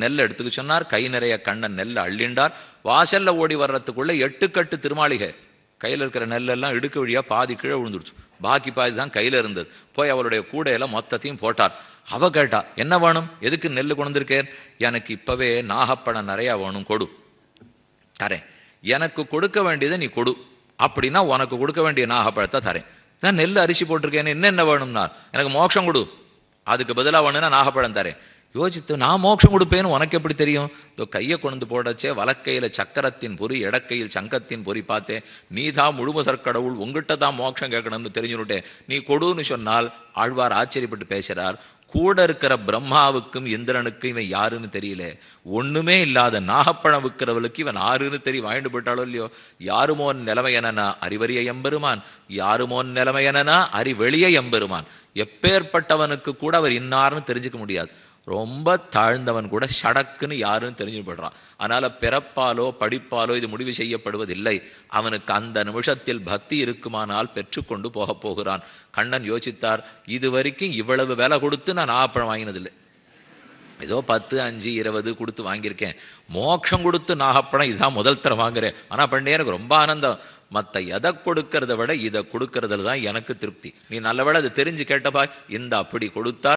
நெல் எடுத்துக்க சொன்னார் கை நிறைய கண்ணன் நெல்லை அள்ளிண்டார். வாசல்ல ஓடி வர்றதுக்குள்ள எட்டு கட்டு திருமாளிகை. கையில் இருக்கிற நெல்லெல்லாம் இடுக்கு வழியா பாதி கீழே விழுந்துருச்சு. பாக்கி பாதி தான் கையில இருந்தது. போய் அவளுடைய கூடையில மொத்தத்தையும் போட்டார். அவ கேட்டா என்ன வேணும்? எதுக்கு நெல் கொண்டிருக்கேன் எனக்கு இப்பவே நாகப்பழம் நிறைய வேணும் கொடு. தரேன். எனக்கு கொடுக்க வேண்டியதை நீ கொடு. அப்படின்னா உனக்கு கொடுக்க வேண்டிய நாகப்பழத்தை தரேன். நான் நெல் அரிசி என்ன என்ன வேணும்னா எனக்கு மோட்சம் கொடு. அதுக்கு பதிலாக வேணும்னா நாகப்பழம் தரேன். யோசித்து நான் மோட்சம் கொடுப்பேன்னு உனக்கு எப்படி தெரியும்? இதோ கையை கொண்டு போடச்சே வலக்கையில் சக்கரத்தின் பொறி இடக்கையில் சங்கத்தின் பொறி பார்த்தேன். நீ தான் முழுமுதற் கடவுள் உங்ககிட்ட தான் மோட்சம் கேட்கணும்னு தெரிஞ்சுனுட்டேன் நீ கொடுன்னு சொன்னால் ஆழ்வார் ஆச்சரியப்பட்டு பேசுகிறார் கூட இருக்கிற பிரம்மாவுக்கும் இந்திரனுக்கும் இவன் யாருன்னு தெரியல. ஒண்ணுமே இல்லாத நாகப்பழம் விற்கிறவளுக்கு இவன் ஆறுன்னு தெரியும் வாழ்ந்து போயிட்டாலோ இல்லையோ? யாருமோன் நிலைமை எனனா அறிவறிய எம்பெருமான். யாருமோன் நிலைமை எனனா அறிவெளிய எம்பெருமான். எப்பேற்பட்டவனுக்கு கூட அவர் இன்னார்னு தெரிஞ்சுக்க முடியாது. ரொம்ப தாழ்ந்தவன் கூட ஷடக்குன்னு யாருன்னு தெரிஞ்சு போடுறான் அதனால பிறப்பாலோ படிப்பாலோ இது முடிவு செய்யப்படுவதில்லை. அவனுக்கு அந்த நிமிஷத்தில் பக்தி இருக்குமானால் பெற்றுக்கொண்டு போகப் போகிறான். கண்ணன் யோசித்தார் இது வரைக்கும் இவ்வளவு விலை கொடுத்து நான் நாகப்பழம் வாங்கினதில்லை. ஏதோ பத்து அஞ்சு இருபது கொடுத்து வாங்கியிருக்கேன். மோட்சம் கொடுத்து நாகப்பழம் இதுதான் முதல் தரம் வாங்குறேன். ஆனால் பண்ணே எனக்கு ரொம்ப ஆனந்தம். மற்ற எதை கொடுக்கறத விட இதை கொடுக்கறதுல தான் எனக்கு திருப்தி. நீ நல்ல விட அதை தெரிஞ்சு கேட்டப்பா இந்த அப்படி கொடுத்தா